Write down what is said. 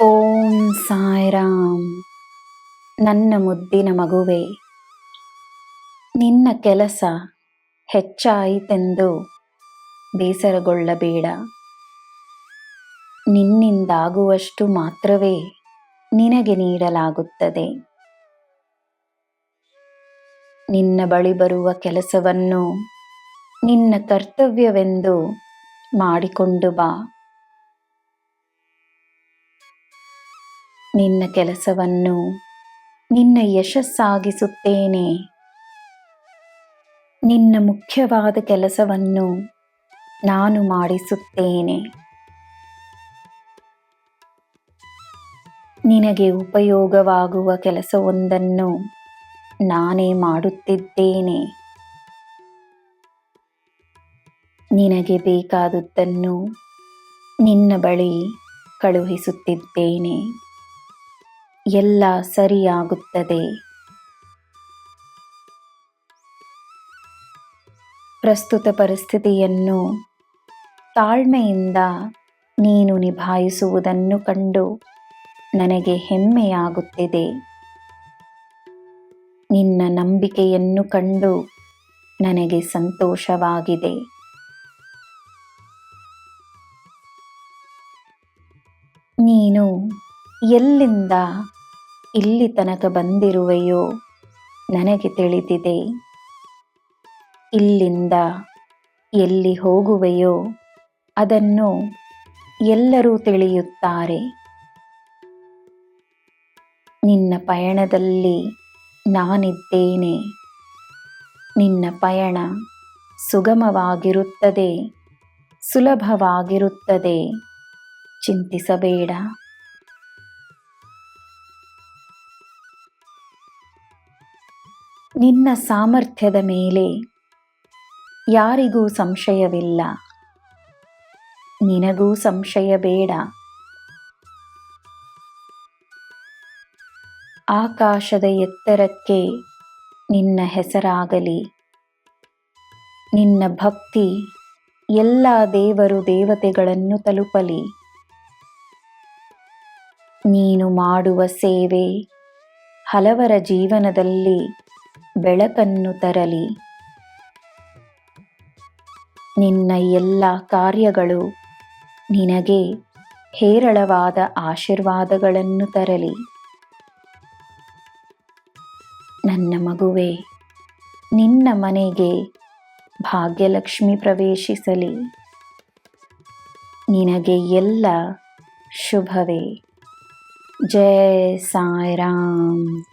ಓಂ ಸಾಯಿರಾಮ್. ನನ್ನ ಮುದ್ದಿನ ಮಗುವೆ, ನಿನ್ನ ಕೆಲಸ ಹೆಚ್ಚಾಯಿತೆಂದು ಬೇಸರಗೊಳ್ಳಬೇಡ. ನಿನ್ನಿಂದಾಗುವಷ್ಟು ಮಾತ್ರವೇ ನಿನಗೆ ನೀಡಲಾಗುತ್ತದೆ. ನಿನ್ನ ಬಳಿ ಬರುವ ಕೆಲಸವನ್ನು ನಿನ್ನ ಕರ್ತವ್ಯವೆಂದು ಮಾಡಿಕೊಂಡು ಬಾ. ನಿನ್ನ ಕೆಲಸವನ್ನು, ನಿನ್ನ ಯಶಸ್ಸಾಗಿಸುತ್ತೇನೆ. ನಿನ್ನ ಮುಖ್ಯವಾದ ಕೆಲಸವನ್ನು ನಾನು ಮಾಡಿಸುತ್ತೇನೆ. ನಿನಗೆ ಉಪಯೋಗವಾಗುವ ಕೆಲಸವೊಂದನ್ನು ನಾನೇ ಮಾಡುತ್ತಿದ್ದೇನೆ. ನಿನಗೆ ಬೇಕಾದುದನ್ನು ನಿನ್ನ ಬಳಿ ಕಳುಹಿಸುತ್ತಿದ್ದೇನೆ. ಎಲ್ಲ ಸರಿಯಾಗುತ್ತದೆ. ಪ್ರಸ್ತುತ ಪರಿಸ್ಥಿತಿಯನ್ನು ತಾಳ್ಮೆಯಿಂದ ನೀನು ನಿಭಾಯಿಸುವುದನ್ನು ಕಂಡು ನನಗೆ ಹೆಮ್ಮೆಯಾಗುತ್ತಿದೆ. ನಿನ್ನ ನಂಬಿಕೆಯನ್ನು ಕಂಡು ನನಗೆ ಸಂತೋಷವಾಗಿದೆ. ನೀನು ಎಲ್ಲಿಂದ ಇಲ್ಲಿ ತನಕ ಬಂದಿರುವೆಯೋ ನನಗೆ ತಿಳಿದಿದೆ. ಇಲ್ಲಿಂದ ಎಲ್ಲಿ ಹೋಗುವೆಯೋ ಅದನ್ನು ಎಲ್ಲರೂ ತಿಳಿಯುತ್ತಾರೆ. ನಿನ್ನ ಪಯಣದಲ್ಲಿ ನಾನಿದ್ದೇನೆ. ನಿನ್ನ ಪಯಣ ಸುಗಮವಾಗಿರುತ್ತದೆ, ಸುಲಭವಾಗಿರುತ್ತದೆ. ಚಿಂತಿಸಬೇಡ. ನಿನ್ನ ಸಾಮರ್ಥ್ಯದ ಮೇಲೆ ಯಾರಿಗೂ ಸಂಶಯವಿಲ್ಲ. ನಿನಗೂ ಸಂಶಯ ಬೇಡ. ಆಕಾಶದ ಎತ್ತರಕ್ಕೆ ನಿನ್ನ ಹೆಸರಾಗಲಿ. ನಿನ್ನ ಭಕ್ತಿ ಎಲ್ಲ ದೇವರು ದೇವತೆಗಳನ್ನು ತಲುಪಲಿ. ನೀನು ಮಾಡುವ ಸೇವೆ ಹಲವರ ಜೀವನದಲ್ಲಿ ಬೆಳಕನ್ನು ತರಲಿ. ನಿನ್ನ ಎಲ್ಲ ಕಾರ್ಯಗಳು ನಿನಗೆ ಹೇರಳವಾದ ಆಶೀರ್ವಾದಗಳನ್ನು ತರಲಿ. ನನ್ನ ಮಗುವೆ, ನಿನ್ನ ಮನೆಗೆ ಭಾಗ್ಯಲಕ್ಷ್ಮಿ ಪ್ರವೇಶಿಸಲಿ. ನಿನಗೆ ಎಲ್ಲ ಶುಭವೇ. ಜಯ ಸಾಯಿರಾಮ್.